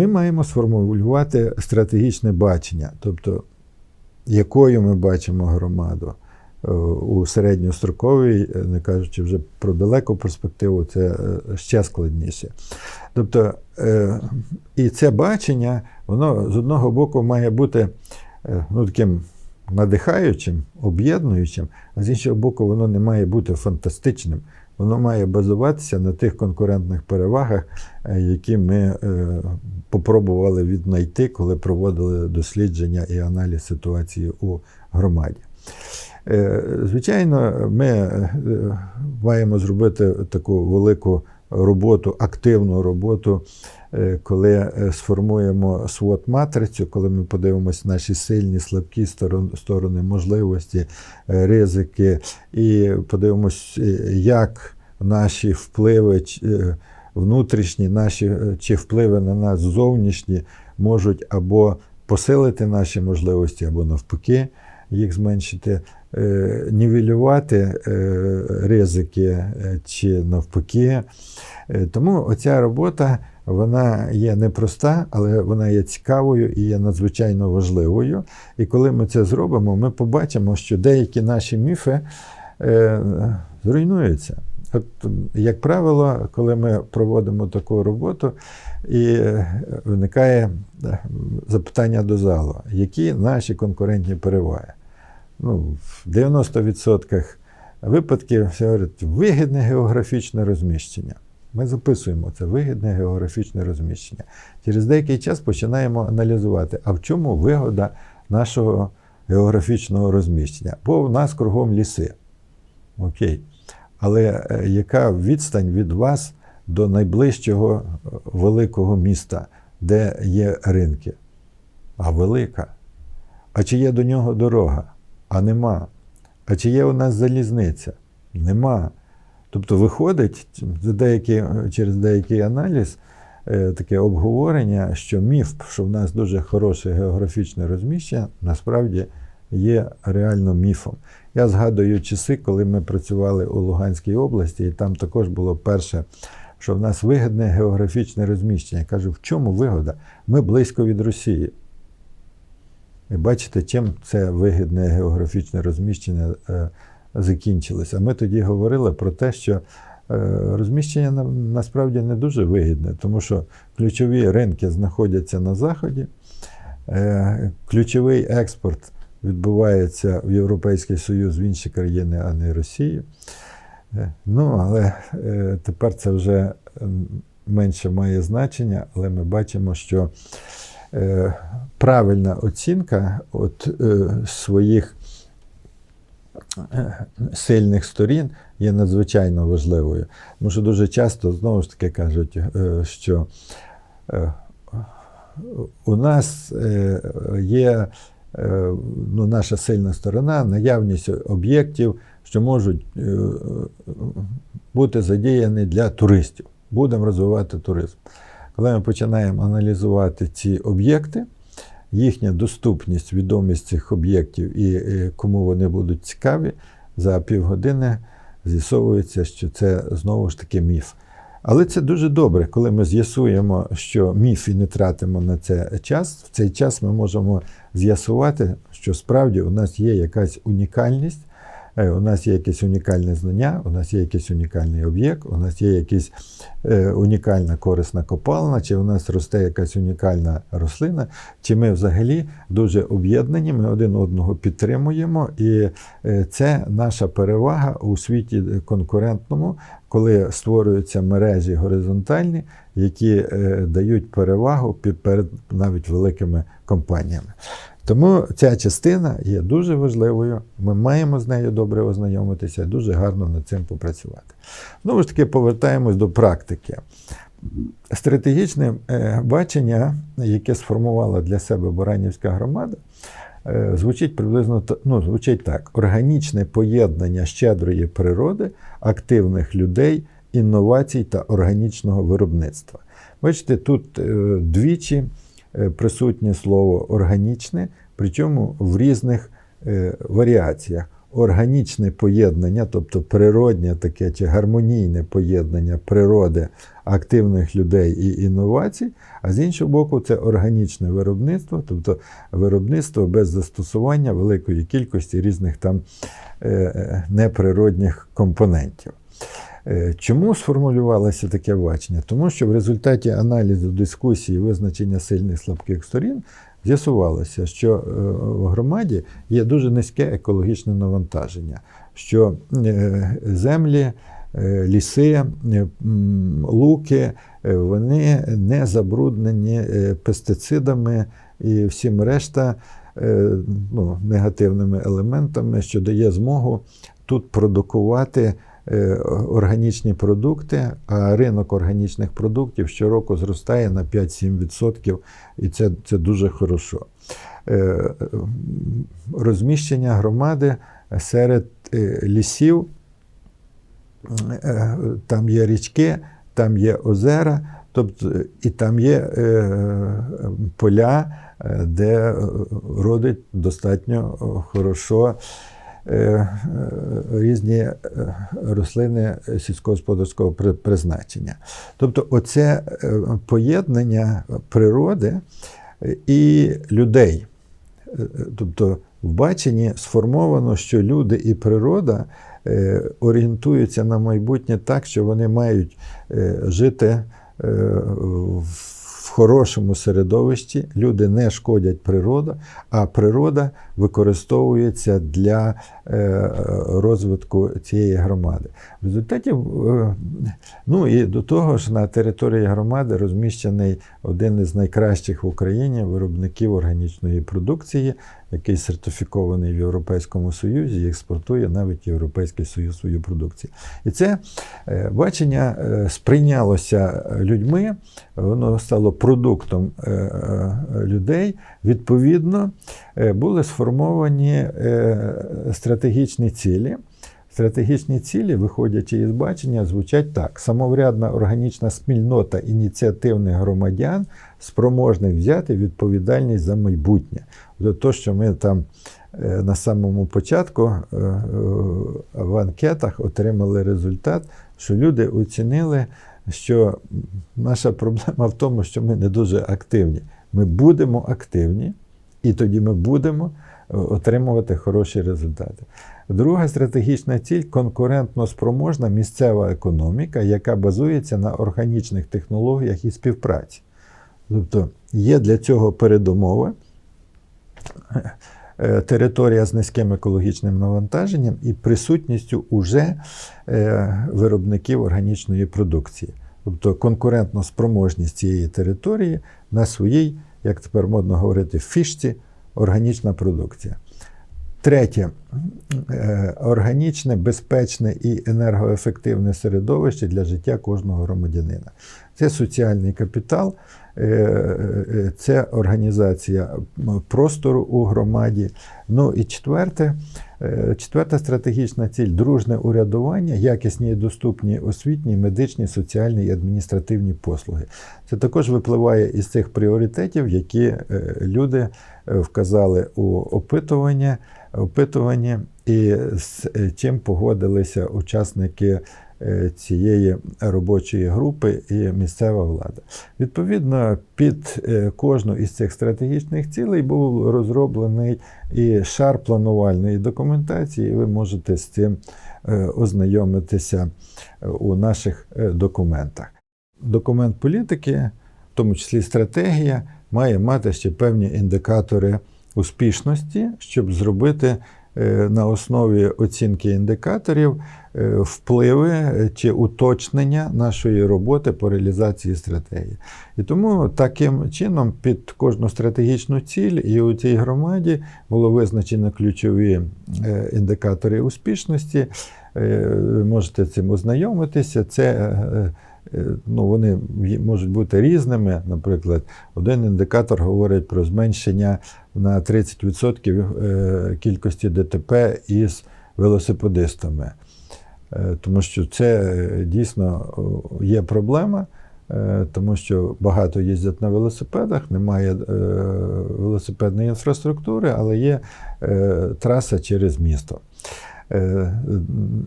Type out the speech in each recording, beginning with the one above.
ми маємо сформулювати стратегічне бачення, тобто якою ми бачимо громаду е, у середньостроковій, е, не кажучи вже про далеку перспективу, це е, ще складніше. Тобто, і це бачення, воно з одного боку має бути ну, таким надихаючим, об'єднуючим, а з іншого боку, воно не має бути фантастичним. Воно має базуватися на тих конкурентних перевагах, е, які ми е, попробували віднайти, коли проводили дослідження і аналіз ситуації у громаді. Е, Звичайно, ми маємо зробити таку велику роботу, активну роботу, е, коли е, сформуємо свот матрицю, коли ми подивимося наші сильні, слабкі сторони, можливості, е, ризики, і подивимось, як наші впливи внутрішні, наші чи впливи на нас зовнішні можуть або посилити наші можливості, або навпаки їх зменшити, нівелювати е, ризики е, чи навпаки. Е, Тому оця робота вона є непроста, але вона є цікавою і є надзвичайно важливою. І коли ми це зробимо, ми побачимо, що деякі наші міфи е, зруйнуються. От, як правило, коли ми проводимо таку роботу, і е, виникає е, запитання до залу, які наші конкурентні переваги? Ну, в 90% випадків говорять вигідне географічне розміщення. Ми записуємо це вигідне географічне розміщення. Через деякий час починаємо аналізувати, а в чому вигода нашого географічного розміщення? Бо в нас кругом ліси. Окей. Але е, яка відстань від вас до найближчого е, великого міста, де є ринки? А велика. А чи є до нього дорога? А нема. А чи є у нас залізниця? Нема. Тобто виходить деякі, через деякий аналіз е, таке обговорення, що міф, що в нас дуже хороше географічне розміщення, насправді є реально міфом. Я згадую часи, коли ми працювали у Луганській області, і там також було перше, що в нас вигідне географічне розміщення. Я кажу, в чому вигода? Ми близько від Росії. І бачите, чим це вигідне географічне розміщення е, закінчилося. А ми тоді говорили про те, що е, розміщення на- насправді не дуже вигідне, тому що ключові ринки знаходяться на Заході, е, ключовий експорт відбувається в Європейський Союз в інші країни, а не Росію. Ну, але тепер це вже менше має значення, але ми бачимо, що правильна оцінка от, е, своїх е, сильних сторін є надзвичайно важливою. Тому що дуже часто знову ж таки кажуть, е, що е, у нас е, є е, ну, наша сильна сторона, наявність об'єктів, що можуть е, бути задіяні для туристів. Будемо розвивати туризм. Коли ми починаємо аналізувати ці об'єкти, їхня доступність, відомість цих об'єктів і е, кому вони будуть цікаві, за півгодини з'ясовується, що це знову ж таки міф. Але це дуже добре, коли ми з'ясуємо, що міф і не тратимо на це час. В цей час ми можемо з'ясувати, що справді у нас є якась унікальність, у нас є якесь унікальне знання, у нас є якийсь унікальний об'єкт, у нас є якась е, унікальна корисна копалина, чи у нас росте якась унікальна рослина, чи ми взагалі дуже об'єднані, ми один одного підтримуємо, і е, це наша перевага у світі конкурентному, коли створюються мережі горизонтальні, які е, дають перевагу пі- перед навіть великими компаніями. Тому ця частина є дуже важливою. Ми маємо з нею добре ознайомитися, дуже гарно над цим попрацювати. Знову ж таки, повертаємось до практики. Стратегічне е, бачення, яке сформувала для себе Баранівська громада, е, звучить приблизно ну, звучить так: органічне поєднання щедрої природи, активних людей, інновацій та органічного виробництва. Бачите, тут е, двічі присутнє слово органічне, причому в різних е, варіаціях. органічне поєднання, тобто природнє таке чи гармонійне поєднання природи, активних людей і інновацій, а з іншого боку, це органічне виробництво, тобто виробництво без застосування великої кількості різних там е, неприродних компонентів. Е, Чому сформулювалося таке бачення? Тому що в результаті аналізу дискусії визначення сильних слабких сторін з'ясувалося, що е, в громаді є дуже низьке екологічне навантаження, що е, землі, ліси, луки вони не забруднені пестицидами і всім решта ну, негативними елементами, що дає змогу тут продукувати органічні продукти, а ринок органічних продуктів щороку зростає на 5-7%, і це, це дуже хорошо. Е, Розміщення громади серед е, лісів, е, там є річки, там є озера, тобто і там є е, поля, е, де е, родить достатньо е, хорошо е, е, різні е, рослини сільськогосподарського призначення. Тобто, оце е, поєднання природи е, і людей. Е, Тобто, в баченні сформовано, що люди і природа е, орієнтуються на майбутнє так, що вони мають е, жити е, в хорошому середовищі, люди не шкодять природу, а природа використовується для е, розвитку цієї громади. В результаті, е, ну і до того ж, на території громади розміщений один із найкращих в Україні виробників органічної продукції, який сертифікований в Європейському Союзі і експортує навіть Європейський Союз свою продукцію. І це е, бачення сприйнялося людьми, воно стало продуктом е, е, людей. Відповідно, е, були сформовані стратегічні цілі. Стратегічні цілі, виходячи із бачення, звучать так: самоврядна органічна спільнота ініціативних громадян, спроможних взяти відповідальність за майбутнє. Тобто то, що ми там на самому початку в анкетах отримали результат, що люди оцінили, що наша проблема в тому, що ми не дуже активні. Ми будемо активні, і тоді ми будемо е, отримувати хороші результати. Друга стратегічна ціль конкурентно спроможна місцева економіка, яка базується на органічних технологіях і співпраці. Тобто є для цього передумови. Е, Територія з низьким екологічним навантаженням і присутністю уже е, виробників органічної продукції. Тобто конкурентно спроможність цієї території на своїй, як тепер модно говорити, фішці органічна продукція. Третє е, органічне, безпечне і енергоефективне середовище для життя кожного громадянина. Це соціальний капітал, це організація простору у громаді. Ну і четверте, е, четверта стратегічна ціль дружне урядування, якісні і доступні освітні, медичні, соціальні і адміністративні послуги. Це також випливає із цих пріоритетів, які е, люди е, вказали у опитування, опитуванні, і з е, чим погодилися учасники е, цієї робочої групи і місцева влада. Відповідно, під е, кожну із цих стратегічних цілей був розроблений і шар планувальної документації, і ви можете з цим е, ознайомитися е, у наших е, документах. Документ політики, в тому числі стратегія, має мати ще певні індикатори успішності, щоб зробити е, на основі оцінки індикаторів е, впливи е, чи уточнення нашої роботи по реалізації стратегії. І тому таким чином під кожну стратегічну ціль і у цій громаді було визначено ключові е, індикатори успішності. Е, можете цим ознайомитися. Це е, е, ну, вони можуть бути різними. Наприклад, один індикатор говорить про зменшення на 30% е, кількості ДТП із велосипедистами. Е, Тому що це е, дійсно є проблема. е, тому що багато їздять на велосипедах, немає е, велосипедної інфраструктури, але є е, траса через місто. Е,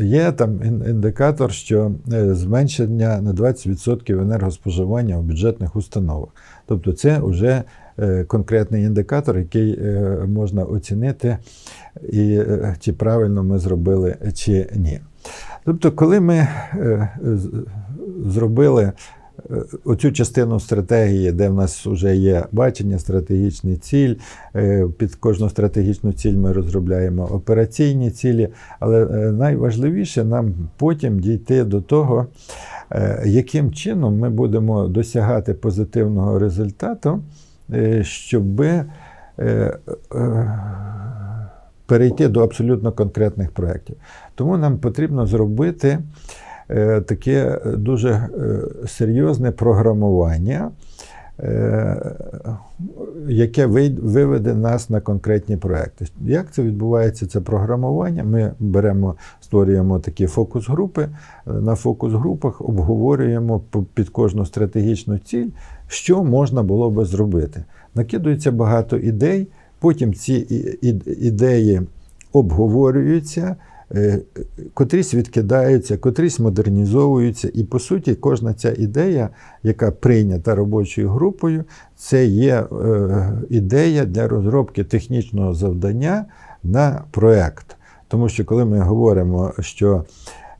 Є там індикатор, що е, зменшення на 20% енергоспоживання у бюджетних установах. Тобто це вже е, конкретний індикатор, який е, можна оцінити, і е, чи правильно ми зробили, чи ні. Тобто, коли ми е, зробили е, оцю частину стратегії, де в нас вже є бачення, стратегічний ціль, е, під кожну стратегічну ціль ми розробляємо операційні цілі, але е, найважливіше нам потім дійти до того, е, яким чином ми будемо досягати позитивного результату, е, щоб е, е, перейти до абсолютно конкретних проєктів. Тому нам потрібно зробити е, таке дуже е, серйозне програмування, е, яке виведе нас на конкретні проекти. Як це відбувається, це програмування? Ми беремо, створюємо такі фокус-групи. Е, На фокус-групах обговорюємо під кожну стратегічну ціль, що можна було би зробити. Накидується багато ідей, потім ці ідеї обговорюються, е, котрісь відкидаються, котрісь модернізовуються. І по суті, кожна ця ідея, яка прийнята робочою групою, це є е, ідея для розробки технічного завдання на проект. Тому що коли ми говоримо, що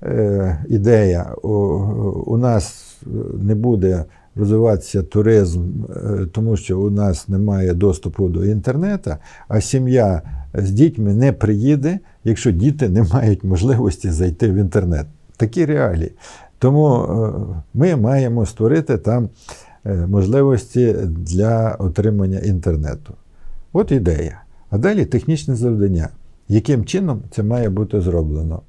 е, ідея у нас не буде розвиватися туризм, е, тому що у нас немає доступу до інтернету, а сім'я з дітьми не приїде, якщо діти не мають можливості зайти в інтернет. Такі реалії. Тому е, ми маємо створити там е, можливості для отримання інтернету. От ідея. А далі технічне завдання. Яким чином це має бути зроблено?